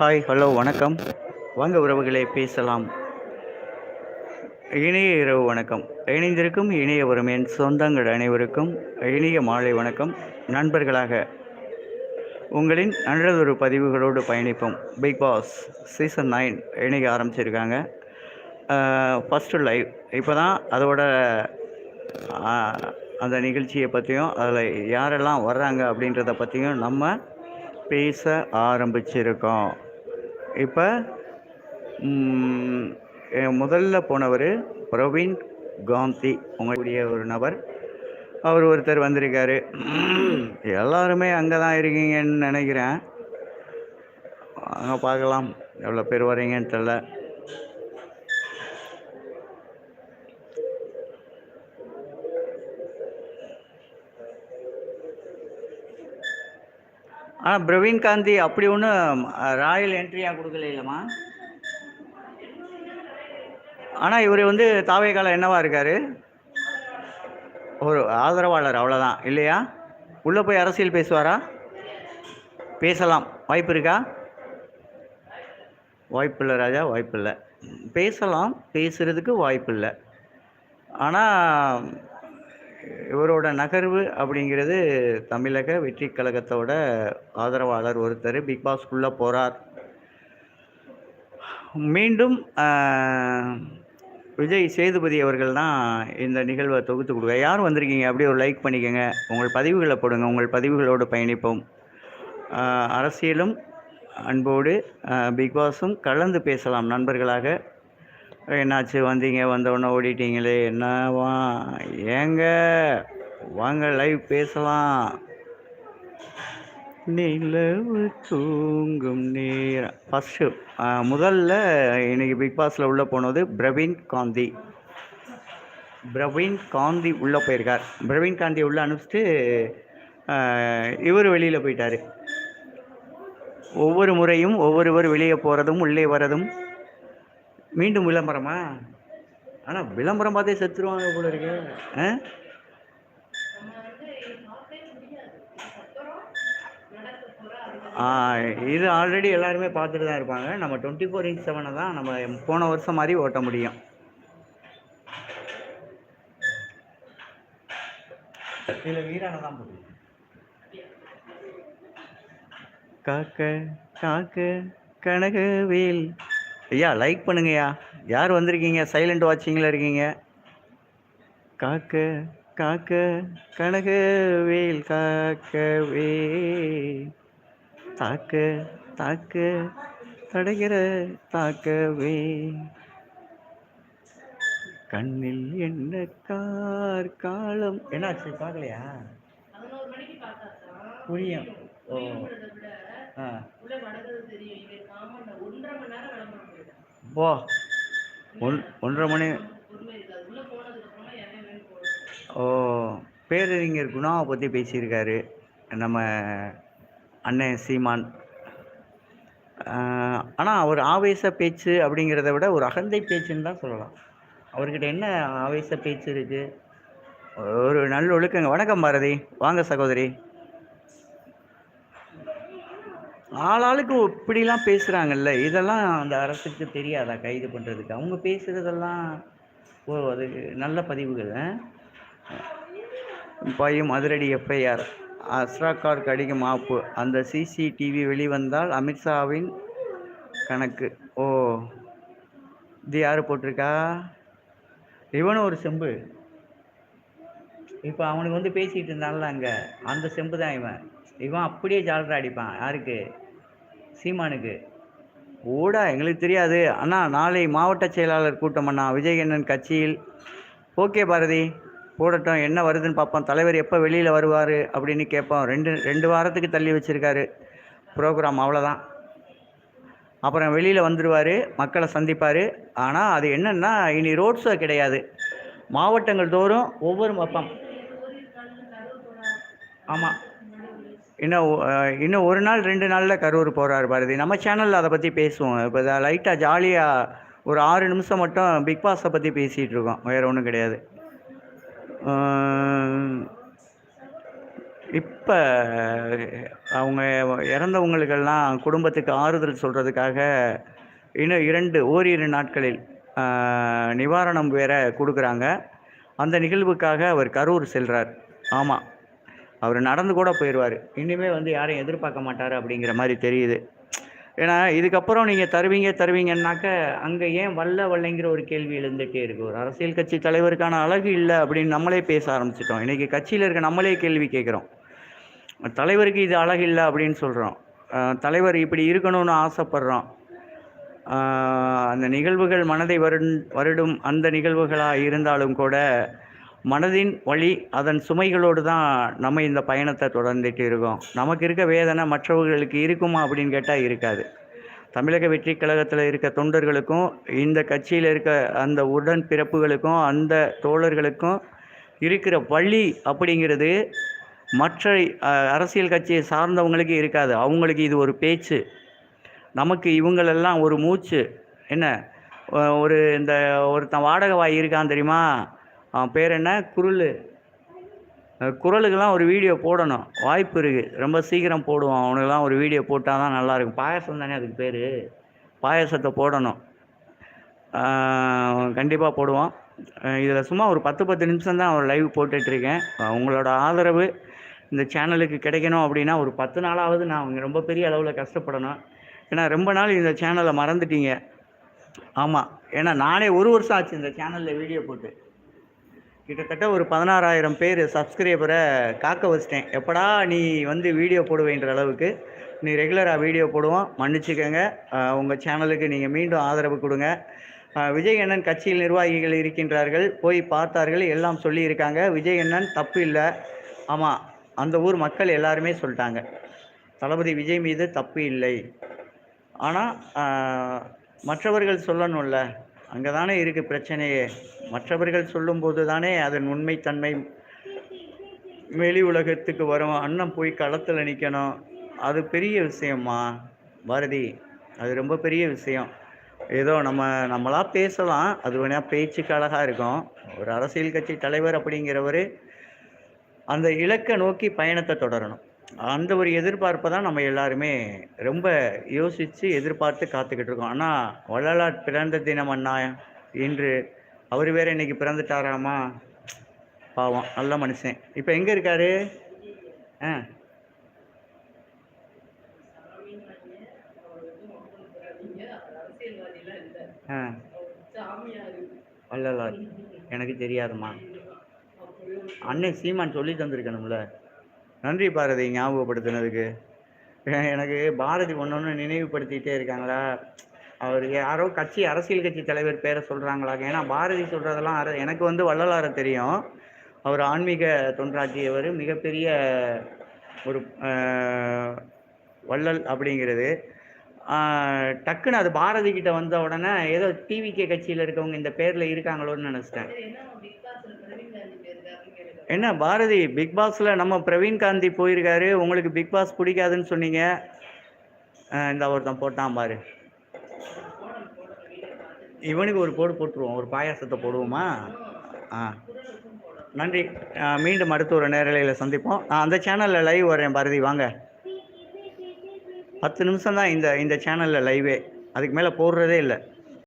Hi hello வணக்கம். வாங்க உறவுகளை பேசலாம். இனிய இரவு வணக்கம். இணைந்திருக்கும் இணைய வரும் என் சொந்தங்கள் அனைவருக்கும் இனிய மாலை வணக்கம். நண்பர்களாக உங்களின் நல்லதொரு பதிவுகளோடு பயணிப்போம். பிக் பாஸ் சீசன் நைன் இணைய ஆரம்பிச்சிருக்காங்க. ஃபஸ்ட்டு லைவ் இப்போ தான் அதோட அந்த நிகழ்ச்சியை பற்றியும் அதில் யாரெல்லாம் வர்றாங்க அப்படின்றத பற்றியும் நம்ம பேச ஆரம்பிச்சிருக்கோம். இப்போ முதல்ல போனவர் பிரவீன் காந்தி. உங்களுடைய ஒரு நபர். அவர் ஒருத்தர் வந்திருக்காரு. எல்லாருமே அங்கே தான் இருக்கீங்கன்னு நினைக்கிறேன். அங்கே பார்க்கலாம். எவ்வளோ பேர் வரீங்கன்னு தெரில ஆனால் பிரவீன் காந்தி அப்படி ஒன்றும் ராயல் என்ட்ரியாக கொடுக்கல இல்லைம்மா. ஆனால் இவர் வந்து தாவே காலம் என்னவா இருக்கார்? ஒரு ஆதரவாளர் அவ்வளோதான் இல்லையா? உள்ளே போய் அரசியல் பேசுவாரா? பேசலாம். வாய்ப்பு இருக்கா? வாய்ப்பில்லை ராஜா வாய்ப்பில்லை பேசலாம் பேசுகிறதுக்கு வாய்ப்பில்லை ஆனால் இவரோட நகர்வு அப்படிங்கிறது தமிழக வெற்றி கழகத்தோட ஆதரவாளர் ஒருத்தர் பிக் பாஸ்க்குள்ளே போகிறார் மீண்டும் விஜய் சேதுபதி அவர்கள் தான் இந்த நிகழ்வை தொகுத்து கொடுக்க. யார் வந்திருக்கீங்க? அப்படியே ஒரு லைக் பண்ணிக்கோங்க. உங்கள் பதிவுகளை போடுங்க. உங்கள் பதிவுகளோடு பயணிப்போம். அரசியலும் அன்போடு பிக்பாஸும் கலந்து பேசலாம் நண்பர்களாக. என்னாச்சு? வந்தீங்க வந்தவுடனே ஓடிட்டீங்களே என்னவா? ஏங்க வாங்க லைவ் பேசலாம். நிலவு தூங்கும் நேரம். ஃபஸ்ட்டு முதல்ல இன்றைக்கி பிக் பாஸில் உள்ளே போனது பிரவீன் காந்தி. பிரவீன் காந்தி உள்ளே போயிருக்கார். பிரவீன் காந்தி உள்ளே அனுப்பிச்சிட்டு இவர் வெளியில் போயிட்டார். ஒவ்வொரு முறையும் ஒவ்வொருவர் வெளியே போகிறதும் உள்ளே வரதும் மீண்டும் விளம்பரமா? ஆனால் விளம்பரம் பார்த்தே செத்துருவாங்க போல இருக்கு. ஆ? இது ஆல்ரெடி எல்லாருமே பார்த்துட்டு தான் இருப்பாங்க. நம்ம டுவெண்ட்டி ஃபோர் இன்ச் செவனை தான் நம்ம போன வருஷம் மாதிரி ஓட்ட முடியும். இதில் வீரான தான் போகுது காக்க காக்க கனகவேல். ஐயா லைக் பண்ணுங்கய்யா. யார் வந்திருக்கீங்க? சைலண்ட் வாட்சிங்கில் இருக்கீங்க. காக்க காக்க கனகவேல் காக்கவே. தாக்க தாக்க தடைகிற தாக்கவே. கண்ணில் என்ன கார் காலம்? என்னாச்சு? பார்க்கலையா? புரியும். ஓ. ஆ. போ. ஒன் ஒன்றரை மணி. ஓ பேரறிஞர் குணாவை பற்றி பேசியிருக்காரு. நம்ம அண்ணன் சீமான். ஆனால் அவர் ஆவேச பேச்சு அப்படிங்கிறத விட ஒரு அகந்தை பேச்சுன்னு தான் சொல்லலாம். அவர்கிட்ட என்ன ஆவேச பேச்சு இருக்குது ஒரு நல்ல ஒழுக்கங்க வணக்கம் பாரதி. வாங்க சகோதரி. ஆளாளுக்கு இப்படிலாம் பேசுகிறாங்கல்ல இதெல்லாம் அந்த அரசுக்கு தெரியாதா கைது பண்ணுறதுக்கு அவங்க பேசுகிறதெல்லாம் ஓ அது நல்ல பதிவுகள் பையும் மதுரடி எஃப்ஐஆர் அஸ்ராக்கார் கடிகும் ஆப்பு அந்த சிசிடிவி வெளிவந்தால் அமித்ஷாவின் கணக்கு. ஓ இது யார் போட்டிருக்கா? இவனும் ஒரு செம்பு. இப்போ அவனுக்கு வந்து பேசிகிட்டு இருந்தான்ல அங்கே. அந்த செம்பு தான் இவன். இவன் அப்படியே ஜாலரா அடிப்பான். யாருக்கு? சீமானுக்கு. ஓடா எங்களுக்கு தெரியாது. அண்ணா நாளை மாவட்ட செயலாளர் கூட்டம் அண்ணா. விஜயகண்ணன் கட்சியில். ஓகே பாரதி. போடட்டும். என்ன வருதுன்னு பார்ப்போம். தலைவர் எப்போ வெளியில் வருவார் அப்படின்னு கேட்போம். ரெண்டு ரெண்டு வாரத்துக்கு தள்ளி வச்சுருக்காரு ப்ரோக்ராம். அவ்வளோதான் அப்புறம் வெளியில் வந்துடுவார் மக்களை சந்திப்பார். ஆனால் அது என்னென்னா இனி ரோட் ஷோ கிடையாது. மாவட்டங்கள் தோறும் ஒவ்வொரு மப்பம் ஆமாம் இன்னும் இன்னும் ஒரு நாள் ரெண்டு நாளில் கரூர் போகிறாரு பாரதி. நம்ம சேனலில் அதை பற்றி பேசுவோம். இப்போ லைட்டாக ஜாலியாக ஒரு ஆறு நிமிஷம் மட்டும் பிக் பாஸை பற்றி பேசிகிட்டு இருக்கோம். வேறு ஒன்றும் கிடையாது. இப்போ அவங்க இறந்தவங்களுக்கெல்லாம் குடும்பத்துக்கு ஆறுதல் சொல்கிறதுக்காக இன்னும் இரண்டு ஓரிரு நாட்களில் நிவாரணம் வேற கொடுக்குறாங்க. அந்த நிகழ்வுக்காக அவர் கரூர் செல்கிறார் ஆமாம் அவர் நடந்து கூட போயிடுவார் இனிமே வந்து யாரையும் எதிர்பார்க்க மாட்டார் அப்படிங்கிற மாதிரி தெரியுது. ஏன்னா இதுக்கப்புறம் நீங்கள் தருவீங்க தருவீங்கன்னாக்க அங்கே ஏன் வல்ல வல்லைங்கிற ஒரு கேள்வி எழுந்துகிட்டே இருக்கு. ஒரு அரசியல் கட்சி தலைவருக்கான அழகு இல்லை அப்படின்னு நம்மளே பேச ஆரம்பிச்சிட்டோம். இன்றைக்கி கட்சியில் இருக்க நம்மளே கேள்வி கேட்குறோம். தலைவருக்கு இது அழகு இல்லை அப்படின்னு சொல்கிறோம் தலைவர் இப்படி இருக்கணும்னு ஆசைப்படுறோம். அந்த நிகழ்வுகள் மனதை வருண் வருடும் அந்த நிகழ்வுகளாக இருந்தாலும் கூட மனதின் வழி அதன் சுமைகளோடு தான் நம்ம இந்த பயணத்தை தொடர்ந்துட்டு இருக்கோம். நமக்கு இருக்க வேதனை மற்றவர்களுக்கு இருக்குமா அப்படின்னு கேட்டால் இருக்காது. தமிழக வெற்றி கழகத்தில் இருக்க தொண்டர்களுக்கும் இந்த கட்சியில் இருக்க அந்த உடன் பிறப்புகளுக்கும் அந்த தோழர்களுக்கும் இருக்கிற வழி அப்படிங்கிறது மற்ற அரசியல் கட்சியை சார்ந்தவங்களுக்கு இருக்காது. அவங்களுக்கு இது ஒரு பேச்சு. நமக்கு இவங்களெல்லாம் ஒரு மூச்சு. என்ன? ஒரு இந்த ஒருத்தன் வாடகை வாய் இருக்கான் தெரியுமா? அவன் பேர் என்ன? குருள். குரலுக்கெல்லாம் ஒரு வீடியோ போடணும். வாய்ப்பு இருக்குது ரொம்ப சீக்கிரம் போடுவான். அவனுக்கெல்லாம் ஒரு வீடியோ போட்டால் தான் நல்லாயிருக்கும். பாயாசம் தானே அதுக்கு பேர்? பாயாசத்தை போடணும். கண்டிப்பாக போடுவான். இதில் சும்மா ஒரு பத்து பத்து நிமிஷம் தான் அவர் லைவ் போட்டுட்ருக்கேன். உங்களோட ஆதரவு இந்த சேனலுக்கு கிடைக்கணும் அப்படின்னா ஒரு பத்து நாளாவது நான் அவங்க ரொம்ப பெரிய அளவில் கஷ்டப்படணும். ஏன்னா ரொம்ப நாள் இந்த சேனலை மறந்துட்டீங்க. ஆமாம் ஏன்னா நானே ஒரு வருஷம் ஆச்சு இந்த சேனலில் வீடியோ போட்டு. கிட்டத்தட்ட ஒரு பதினாறாயிரம் பேர் சப்ஸ்கிரைபரை காக்க வச்சிட்டேன். எப்படா நீ வந்து வீடியோ போடுவேன்ற அளவுக்கு. நீ ரெகுலராக வீடியோ போடுவோம். மன்னிச்சுக்கோங்க. உங்கள் சேனலுக்கு நீங்கள் மீண்டும் ஆதரவு கொடுங்க. விஜய் அண்ணன் கட்சியில் நிர்வாகிகள் இருக்கின்றார்கள். போய் பார்த்தார்கள். எல்லாம் சொல்லியிருக்காங்க. விஜய் அண்ணன் தப்பு இல்லை. ஆமாம் அந்த ஊர் மக்கள் எல்லாருமே சொல்லிட்டாங்க. தளபதி விஜய் மீது தப்பு இல்லை. ஆனால் மற்றவர்கள் சொல்லணும்ல. அங்கே தானே இருக்குது பிரச்சனையே. மற்றவர்கள் சொல்லும்போது தானே அதன் உண்மைத்தன்மை வெளி உலகத்துக்கு வரும். அண்ணன் போய் களத்தில் நிற்கணும் அது பெரிய விஷயம்மா பாரதி. அது ரொம்ப பெரிய விஷயம். ஏதோ நம்ம நம்மளாக பேசலாம். அது வேணால் பேச்சுக்கு அழகாக இருக்கும். ஒரு அரசியல் கட்சி தலைவர் அப்படிங்கிறவர் அந்த இலக்கை நோக்கி பயணத்தை தொடரணும். அந்த ஒரு எதிர்பார்ப்பை தான் நம்ம எல்லாருமே ரொம்ப யோசித்து எதிர்பார்த்து காத்துக்கிட்டு இருக்கோம். ஆனால் வள்ளலார் பிறந்த தினம் அண்ணா இன்று அவர் வேற இன்னைக்கு பிறந்துட்டாராமா? பாவம் நல்ல மனுஷன். இப்போ எங்கே இருக்காரு? ஆ. ஆ. வள்ளலார். எனக்கு தெரியாதுமா அண்ணன் சீமான் சொல்லி தந்திருக்கணும்ல. நன்றி பாரதி ஞாபகப்படுத்தினதுக்கு. எனக்கு பாரதி ஒன்று ஒன்று நினைவுபடுத்திகிட்டே இருக்காங்களா? அவர் யாரோ கட்சி அரசியல் கட்சி தலைவர் பேரை சொல்கிறாங்களா ஏன்னா பாரதி சொல்கிறதெல்லாம் அர எனக்கு வந்து வள்ளலாரை தெரியும். அவர் ஆன்மீக தொண்டாற்றியவர் மிகப்பெரிய ஒரு வள்ளல் அப்படிங்கிறது. டக்குன்னு அது பாரதி கிட்ட வந்த உடனே ஏதோ டிவிகே கட்சியில் இருக்கவங்க இந்த பேரில் இருக்காங்களோன்னு நினச்சிட்டேன். என்ன பாரதி பிக் பாஸில் நம்ம பிரவீன் காந்தி போயிருக்காரு. உங்களுக்கு பிக் பாஸ் பிடிக்காதுன்னு சொன்னீங்க. இந்த ஒருத்தன் போட்டான் பாரு. இவனுக்கு ஒரு போடு போட்டுருவோம். ஒரு பாயாசத்தை போடுவோமா? ஆ. நன்றி. மீண்டும் அடுத்த ஒரு நேரலையில் சந்திப்போம். நான் அந்த சேனலில் லைவ் வரேன் பாரதி. வாங்க. பத்து நிமிஷம் தான் இந்த இந்த சேனலில் லைவே அதுக்கு மேலே போடுறதே இல்லை.